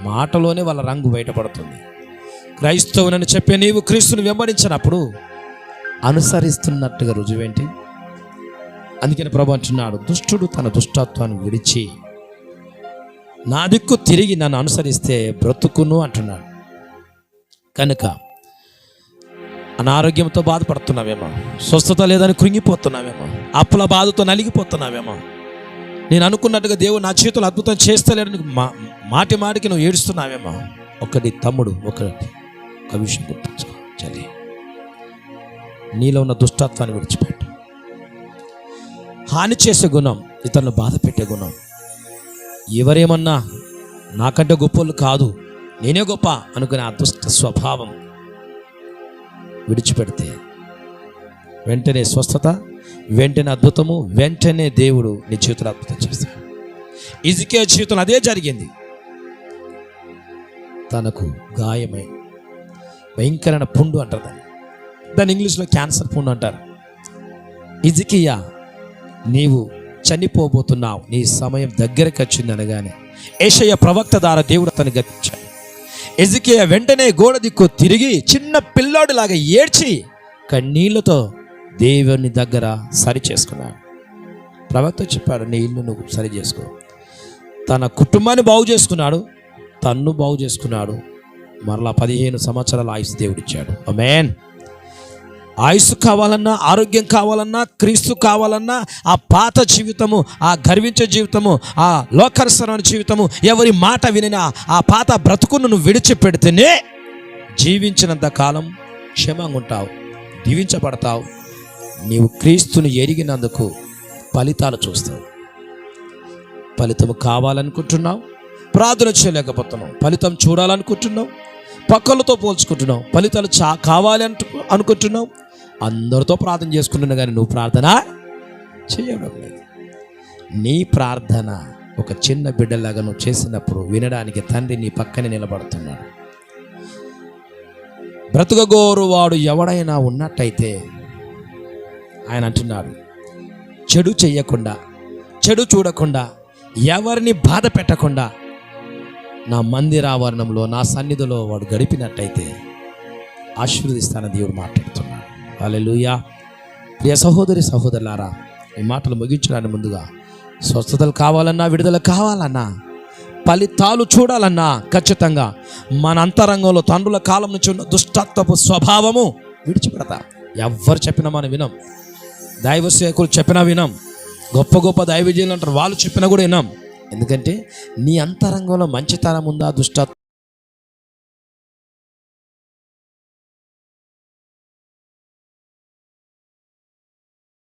మాటలోనే వాళ్ళ రంగు బయటపడుతుంది. క్రైస్తవునని చెప్పే నీవు క్రీస్తుని వెంబడించినప్పుడు అనుసరిస్తున్నట్టుగా రుజువేంటి అందుకని ప్రభు అంటున్నాడు దుష్టుడు తన దుష్టత్వాన్ని విడిచి నా దిక్కు తిరిగి నన్ను అనుసరిస్తే బ్రతుకును అంటున్నాడు. కనుక అనారోగ్యంతో బాధపడుతున్నావేమో స్వస్థత లేదని కృంగిపోతున్నావేమో అప్పుల బాధతో నలిగిపోతున్నావేమో నేను అనుకున్నట్టుగా దేవుడు నా చేతులు అద్భుతం చేస్తలేడని మా మాటి మాటికి నువ్వు ఏడుస్తున్నావేమో. ఒకటి తమ్ముడు ఒకటి ఒక విషయం గుర్తుంచుకో చలి నీలో ఉన్న దుష్టత్వాన్ని విడిచిపెట్టు. హాని చేసే గుణం ఇతరులను బాధ పెట్టే గుణం. ఎవరేమన్నా నాకంటే గొప్పలు కాదు నేనే గొప్ప అనుకునే ఆ దుష్ట స్వభావం విడిచిపెడితే వెంటనే స్వస్థత వెంటనే అద్భుతము వెంటనే దేవుడు నీ జీవితంలో అద్భుతం చేస్తాడు. ఇజికే జీవితంలో అదే జరిగింది. తనకు గాయమై భయంకరమైన పుండు అంటారు దాన్ని. దాన్ని ఇంగ్లీష్లో క్యాన్సర్ పుండు అంటారు. ఇజికియా నీవు చనిపోబోతున్నావు నీ సమయం దగ్గరికి వచ్చింది అనగానే ఏషయ్య ప్రవక్త ద్వారా దేవుడు అతను గతించాడు ఎజికియా వెంటనే గోడ దిక్కు తిరిగి చిన్న పిల్లోడిలాగా ఏడ్చి కన్నీళ్ళతో దేవుని దగ్గర సరి చేసుకున్నాడు. ప్రవక్త చెప్పాడు నీ ఇల్లు నువ్వు సరి చేసుకో. తన కుటుంబాన్ని బాగు చేసుకున్నాడు తన్ను బాగు చేసుకున్నాడు. మరలా పదిహేను సంవత్సరాల ఆయుష్ దేవుడిచ్చాడు. మేన్ ఆయుస్సు కావాలన్నా ఆరోగ్యం కావాలన్నా క్రీస్తు కావాలన్నా ఆ పాత జీవితము ఆ గర్వించే జీవితము ఆ లోకరసరమైన జీవితము ఎవరి మాట వినినా ఆ పాత బ్రతుకును నువ్వు విడిచిపెడితేనే జీవించినంత కాలం క్షేమంగా ఉంటావు దీవించబడతావు. నీవు క్రీస్తుని ఎరిగినందుకు ఫలితాలు చూస్తావు. ఫలితం కావాలనుకుంటున్నావు ప్రార్థన చేయలేకపోతున్నావు ఫలితం చూడాలనుకుంటున్నావు పక్కలతో పోల్చుకుంటున్నావు ఫలితాలు చా కావాలి అనుకుంటున్నావు అందరితో ప్రార్థన చేసుకుంటున్నా కానీ నువ్వు ప్రార్థన చేయడం లేదు. నీ ప్రార్థన ఒక చిన్న బిడ్డలాగా నువ్వు చేసినప్పుడు వినడానికి తండ్రి నీ పక్కనే నిలబడుతున్నాడు. బ్రతుకగోరువాడు ఎవడైనా ఉన్నట్టయితే ఆయన అంటున్నాడు చెడు చెయ్యకుండా చెడు చూడకుండా ఎవరిని బాధ పెట్టకుండా నా మందిరావరణంలో నా సన్నిధిలో వాడు గడిపినట్టయితే ఆశీర్వదిస్తానని దేవుడు మాట్లాడుతున్నాడు. అలెలుయా ప్రియ సహోదరి సహోదరులారా ఈ మాటలు ముగించడానికి ముందుగా స్వస్థతలు కావాలన్నా విడుదల కావాలన్నా ఫలితాలు చూడాలన్నా ఖచ్చితంగా మన అంతరంగంలో తండ్రుల కాలం నుంచి ఉన్న దుష్టత్వపు స్వభావము విడిచిపెడతా. ఎవ్వరు చెప్పినా మనం వినం. దైవ సేవకులు చెప్పినా వినాం. గొప్ప గొప్ప దైవజీలు అంటారు. వాళ్ళు చెప్పినా కూడా వినాం. ఎందుకంటే నీ అంతరంగంలో మంచితనం ఉందా దుష్టత్వం